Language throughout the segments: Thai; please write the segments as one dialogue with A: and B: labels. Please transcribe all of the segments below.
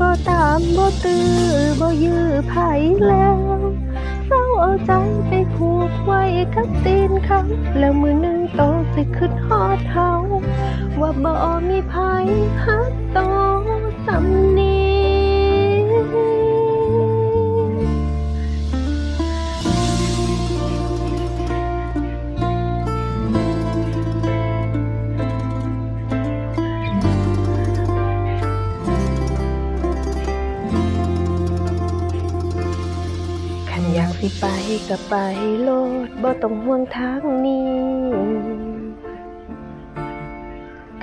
A: บ่ตามบ่ตื้อบ่ยื้อไผแล้วเศร้าเอาใจไปผูกไว้กับตีนเขาแล้วมือหนึ่งโตสิขึ้นฮอดเฮาว่าบ่มีไผฮักโตสำ สิไปก็ไปโลดบ่ต้องห่วงทางนี้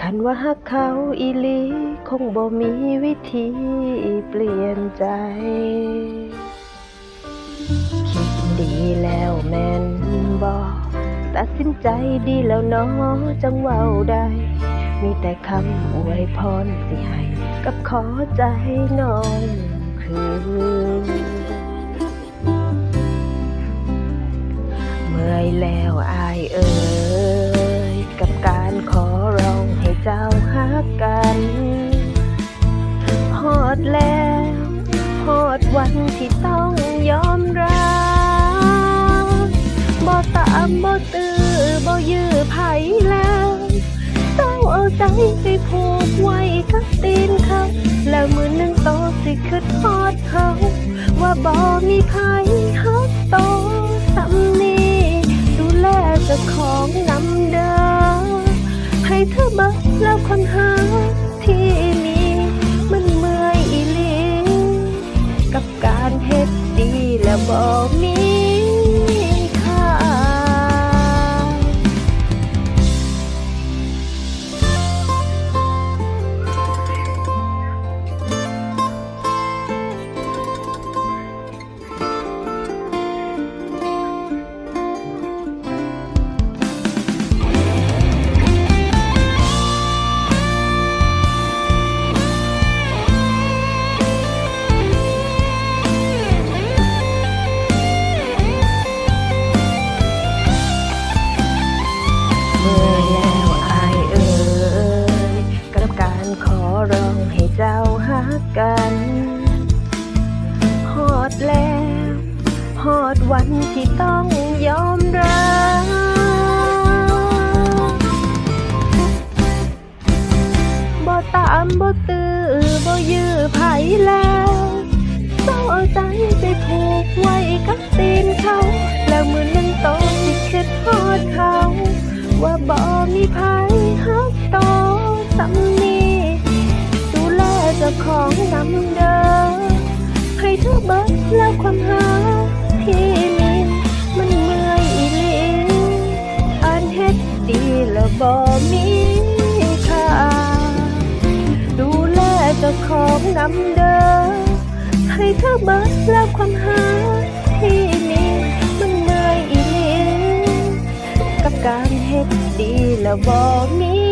A: ขันว่าฮักเขาอีลีคงบ่มีวิธีเปลี่ยนใจ คิดดีแล้วแม่นบ่ตัดสินใจดีแล้วเนาะจังเว้าได้ มีแต่คำอวยพรสิให้กับขอใจน้องคืน แล้วอายเอ่ยกับการขอร้องให้เจ้าฮักกันฮอดแล้วฮอดวันที่ต้องยอมรับบ่ตามบ่ตื้อบ่ยื้อไผแล้วเศร้าเอาใจไปผูกไว้กับตีนเขาแล้วมือนึ่งโตสิขึ้นฮอดเขาว่าบ่มีใครฮักโต เธอเบิกแล้วคนหา เจ้าฮักกันฮอดแล้วฮอดวันที่ต้องยอมรับบ่ตามบ่ตื้อบ่ยื้อไผแล้วเศร้าเอาใจไปผูกไว้กับ ของนำเดิมให้เธอเบิดแล้วความหาที่มีมันเมื่อยอีหลีอันเฮ็ดดีแล้วบ่มีค่าดูแลเจ้าของนำเดิมให้เธอเบิดแล้วความหาที่มีมันเมื่อยอีหลีกับการเฮ็ดดีแล้วบ่มี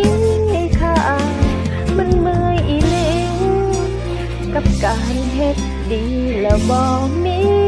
A: การเฮ็ดดีแล้วบอกมี